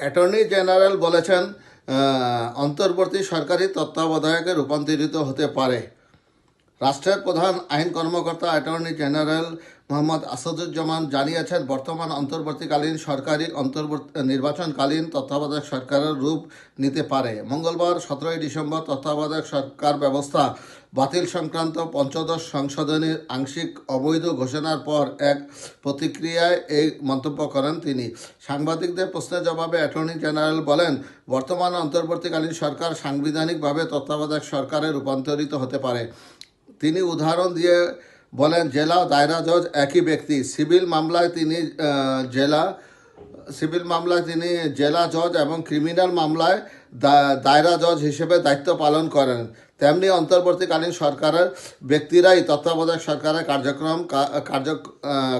Attorney general বলেছেন অন্তর্বর্তী সরকারি তত্ত্বাবধায়কে রূপান্তরিত হতে পারে। রাষ্ট্রের প্রধান আইন কর্মকর্তা অ্যাটর্নি জেনারেল মোহাম্মদ আসাদুজ্জামান জানিয়েছেন, বর্তমান অন্তর্বর্তীকালীন সরকারি অন্তর্বর্তী নির্বাচনকালীন তত্ত্বাবধায়ক সরকারের রূপ নিতে পারে। মঙ্গলবার, সতেরোই ডিসেম্বর, তত্ত্বাবধায়ক সরকার ব্যবস্থা বাতিল সংক্রান্ত পঞ্চদশ সংশোধনীর আংশিক অবৈধ ঘোষণার পর এক প্রতিক্রিয়ায় এই মন্তব্য করেন তিনি। সাংবাদিকদের প্রশ্নের জবাবে অ্যাটর্নি জেনারেল বলেন, বর্তমান অন্তর্বর্তীকালীন সরকার সাংবিধানিকভাবে তত্ত্বাবধায়ক সরকারে রূপান্তরিত হতে পারে। তিনি উদাহরণ দিয়ে বলেন, জেলা, দায়রা জজ একই ব্যক্তি। সিভিল মামলায় তিনি জেলা, সিভিল মামলায় তিনি জেলা জজ এবং ক্রিমিনাল মামলায় দায়রা জজ হিসেবে দায়িত্ব পালন করেন। তেমনি অন্তর্বর্তীকালীন সরকারের ব্যক্তিরাই তত্ত্বাবধায়ক সরকারের কার্যক্রম কার্য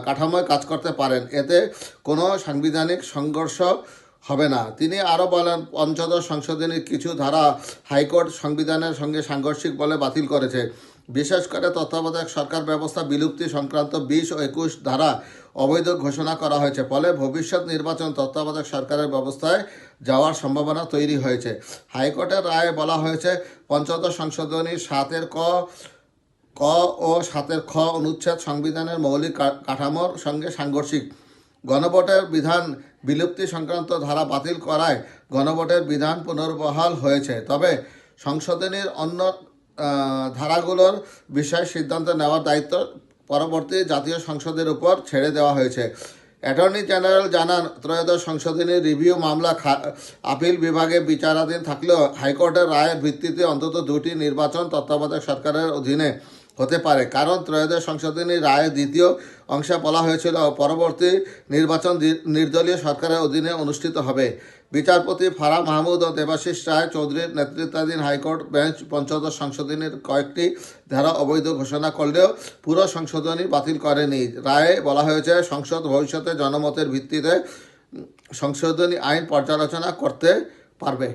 কাঠামোয় কাজ করতে পারেন। এতে কোনো সাংবিধানিক সংঘর্ষ হবে না। তিনি আরও বলেন, পঞ্চদশ সংশোধনীর কিছু ধারা হাইকোর্ট সংবিধানের সঙ্গে সাংঘর্ষিক বলে বাতিল করেছে। বিশেষ করে তত্ত্বাবধায়ক সরকার ব্যবস্থা বিলুপ্তি সংক্রান্ত বিশ ও একুশ ধারা অবৈধ ঘোষণা করা হয়েছে। ফলে ভবিষ্যৎ নির্বাচন তত্ত্বাবধায়ক সরকারের ব্যবস্থায় যাওয়ার সম্ভাবনা তৈরি হয়েছে। হাইকোর্টের রায়ে বলা হয়েছে পঞ্চদশ সংশোধনী সাতের ক ক ও সাতের খ অনুচ্ছেদ সংবিধানের মৌলিক কাঠামোর সঙ্গে সাংঘর্ষিক। গণভোটের বিধান বিলুপ্তি সংক্রান্ত ধারা বাতিল করায় গণভোটের বিধান পুনর্বহাল হয়েছে। তবে সংশোধনীর অন্য ধারাগুলোর বিষয়ে সিদ্ধান্ত নেওয়ার দায়িত্ব পরবর্তী জাতীয় সংসদের উপর ছেড়ে দেওয়া হয়েছে। অ্যাটর্নি জেনারেল জানান, ত্রয়োদশ সংশোধনী রিভিউ মামলা আপিল বিভাগে বিচারাধীন থাকলেও হাইকোর্টের রায়ের ভিত্তিতে অন্তত দুটি নির্বাচন তত্ত্বাবধায়ক সরকারের অধীনে হতে পারে। কারণ ত্রয়োদশ সংশোধনী রায়ের দ্বিতীয় অংশে বলা হয়েছিল, পরবর্তী নির্বাচন নির্দলীয় সরকারের অধীনে অনুষ্ঠিত হবে। বিচারপতি ফারা মাহমুদ ও দেবাশিস রায় চৌধুরীর নেতৃত্বাধীন হাইকোর্ট বেঞ্চ পঞ্চদশ সংশোধনীর কয়েকটি ধারা অবৈধ ঘোষণা করলেও পুরো সংশোধনী বাতিল করেনি। রায়ে বলা হয়েছে, সংসদ ভবিষ্যতে জনমতের ভিত্তিতে সংশোধনী আইন পর্যালোচনা করতে পারবে।